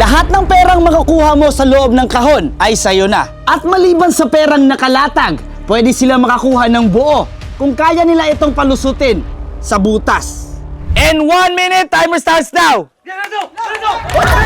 Lahat ng perang makukuha mo sa loob ng kahon ay sayo na. At maliban sa perang nakalatag, pwede sila makakuha ng buo kung kaya nila itong palusutin sa butas. And one minute, timer starts now! Twenty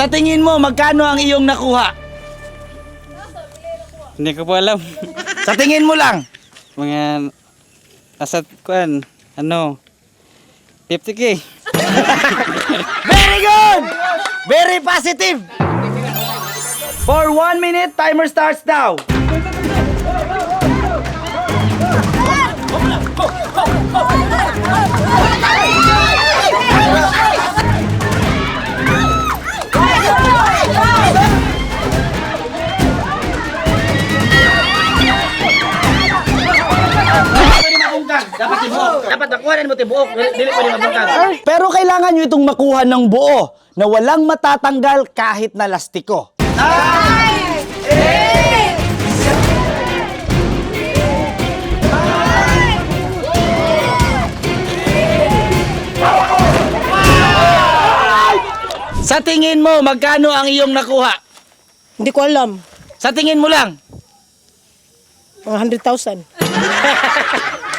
Sa tingin mo, magkano ang iyong nakuha? Hindi ko po alam. Sa tingin mo lang. Mga nasa kuan, ano, 50k. Very good! Very positive! For one minute, timer starts now. Mo tibuok, dili pwede mabungkag. Pero kailangan nyo itong makuha ng buo na walang matatanggal kahit na lastiko. Sa tingin mo, magkano ang iyong nakuha? Hindi ko alam. Sa tingin mo lang. Mga 100,000.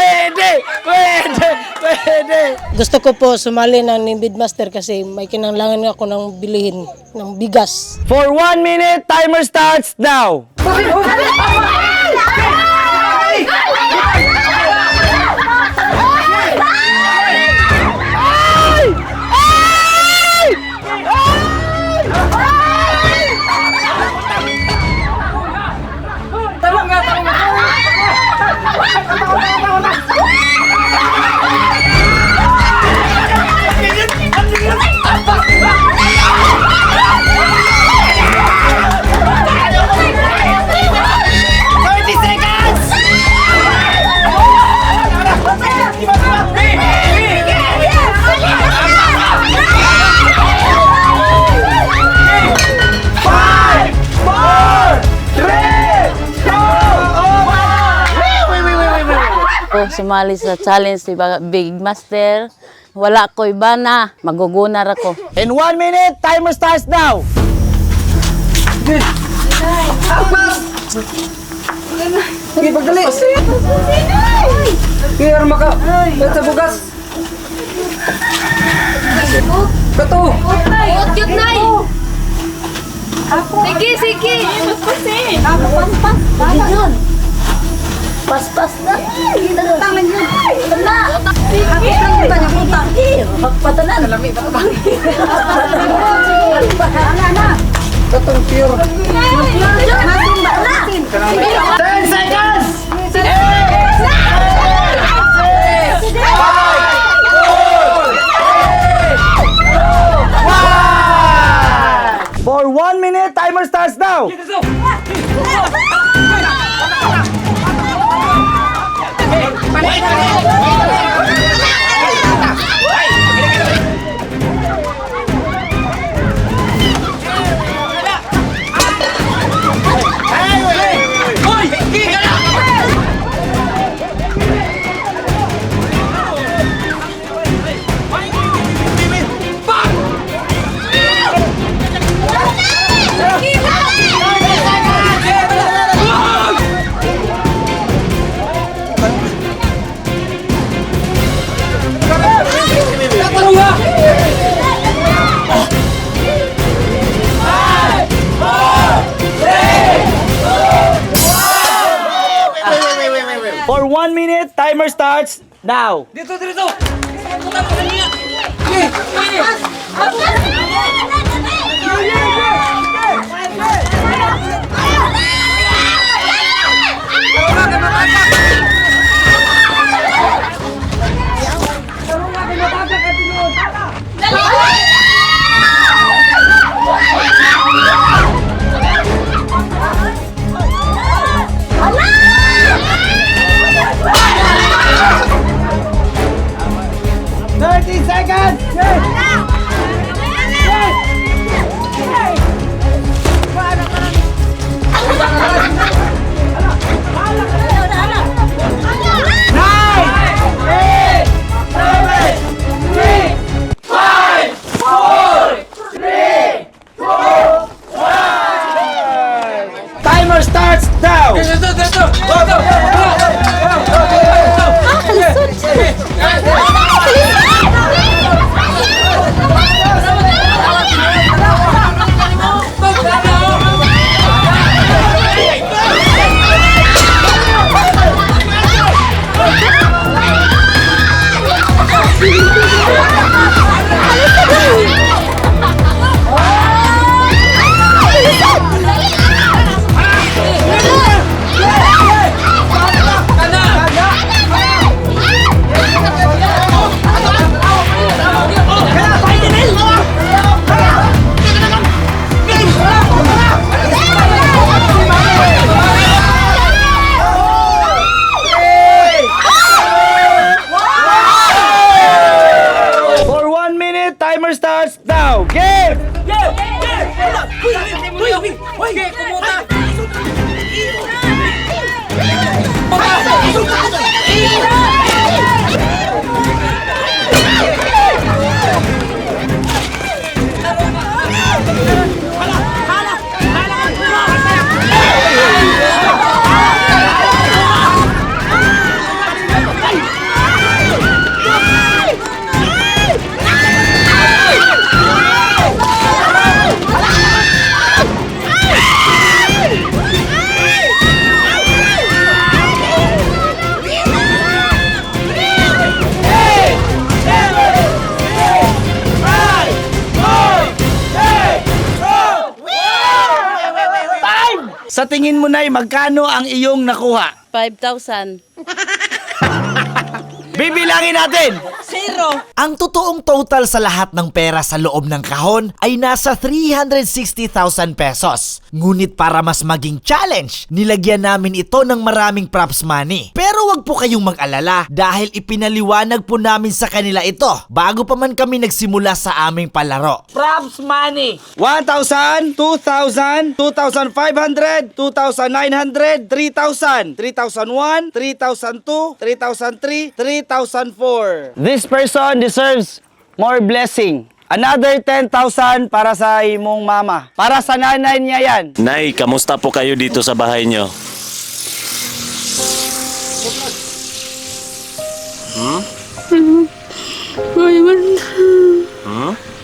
Pwede! Pwede! Pwede! Gusto ko po sumali ng Nimbid Master kasi may kinanglangan ako ng bilihin ng bigas. For one minute, timer starts now. Sumali sa challenge ni Ba- Big Master. Wala ko iba na. Magugunar ako. In one minute, timer starts now. Sige, pagdali. Sige, arma ka. Ba't sa bugas? Bato. Cute na Sige, sige. Ako, paspas. Ganun. Paspas na. Tangan yun. Tanda. Sige. Kita niya punta. Pagpatanan. Alami pa ba? Ano na? Batong pure. Nasumba na. 10 seconds! For one minute, timer starts now. para minute, timer starts now. Dito, dito. Timer Sa tingin mo, Nay, magkano ang iyong nakuha? 5,000. Bibilangin natin! Ang totoong total sa lahat ng pera sa loob ng kahon ay nasa 360,000 pesos. Ngunit para mas maging challenge, nilagyan namin ito ng maraming props money. Pero wag po kayong mag-alala dahil ipinaliwanag po namin sa kanila ito bago pa man kami nagsimula sa aming palaro. Props money! 1,000, 2,000, 2,500, 2,900, 3,000, 3,001, 3,002, 3,003, 3,004. This person deserves more blessing. Another 10,000 para sa imong mama. Para sa nanay niya yan. Nay, kamusta po kayo dito sa bahay nyo?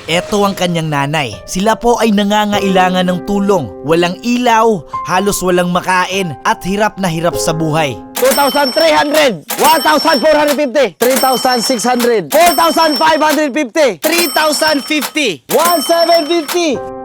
Eto ang kanyang nanay. Sila po ay nangangailangan ng tulong. Walang ilaw, halos walang makain at hirap na hirap sa buhay. 2,300, 1,450, 3,600, 4,550, 3,050, 1,750,